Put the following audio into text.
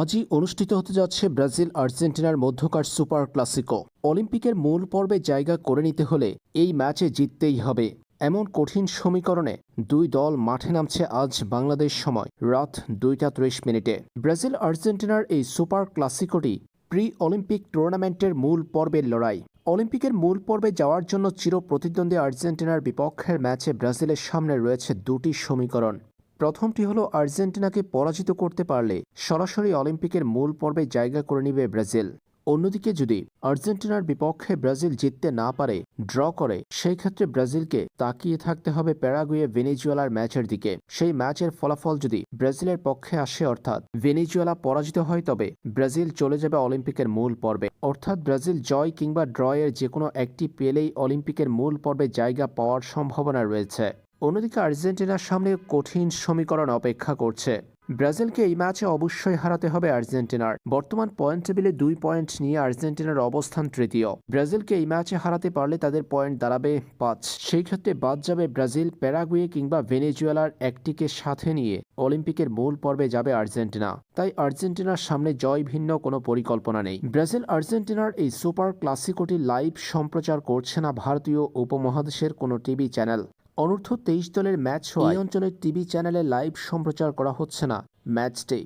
আজই অনুষ্ঠিত হতে যাচ্ছে ব্রাজিল আর্জেন্টিনার মধ্যকার সুপার ক্লাসিকো। অলিম্পিকের মূল পর্বে জায়গা করে নিতে হলে এই ম্যাচে জিততেই হবে। এমন কঠিন সমীকরণে দুই দল মাঠে নামছে আজ বাংলাদেশ সময় রাত দুইটা ত্রিশ মিনিটে। ব্রাজিল আর্জেন্টিনার এই সুপার ক্লাসিকোটি প্রি অলিম্পিক টুর্নামেন্টের মূল পর্বের লড়াই। অলিম্পিকের মূল পর্বে যাওয়ার জন্য চির প্রতিদ্বন্দ্বী আর্জেন্টিনার বিপক্ষের ম্যাচে ব্রাজিলের সামনে রয়েছে দুটি সমীকরণ। প্রথমটি হলো আর্জেন্টিনাকে পরাজিত করতে পারলে সরাসরি অলিম্পিকের মূল পর্বে জায়গা করে নিবে ব্রাজিল। অন্যদিকে যদি আর্জেন্টিনার বিপক্ষে ব্রাজিল জিততে না পারে, ড্র করে, সেই ক্ষেত্রে ব্রাজিলকে তাকিয়ে থাকতে হবে প্যারাগুয়ে ভেনেজুয়েলার ম্যাচের দিকে। সেই ম্যাচের ফলাফল যদি ব্রাজিলের পক্ষে আসে, অর্থাৎ ভেনেজুয়েলা পরাজিত হয়, তবে ব্রাজিল চলে যাবে অলিম্পিকের মূল পর্বে। অর্থাৎ ব্রাজিল জয় কিংবা ড্রয়ের যে কোনো একটি পেলেই অলিম্পিকের মূল পর্বে জায়গা পাওয়ার সম্ভাবনা রয়েছে। অন্যদিকে আর্জেন্টিনার সামনে কঠিন সমীকরণ অপেক্ষা করছে। ব্রাজিলকে এই ম্যাচে অবশ্যই হারাতে হবে আর্জেন্টিনার। বর্তমান পয়েন্ট টেবিলে দুই পয়েন্ট নিয়ে আর্জেন্টিনার অবস্থান তৃতীয়। ব্রাজিলকে এই ম্যাচে হারাতে পারলে তাদের পয়েন্ট দাঁড়াবে পাঁচ। সেই ক্ষেত্রে বাদ যাবে ব্রাজিল, প্যারাগুয়ে কিংবা ভেনেজুয়েলার একটিকে সাথে নিয়ে অলিম্পিকের মূল পর্বে যাবে আর্জেন্টিনা। তাই আর্জেন্টিনার সামনে জয় ভিন্ন কোনো পরিকল্পনা নেই। ব্রাজিল আর্জেন্টিনার এই সুপার ক্লাসিকোটি লাইভ সম্প্রচার করছে না ভারতীয় উপমহাদেশের কোনো টিভি চ্যানেল। অনূর্ধ্ব তেইশ দলের ম্যাচ হওয়ায় অঞ্চলের টিভি চ্যানেলে লাইভ সম্প্রচার করা হচ্ছে না। ম্যাচটি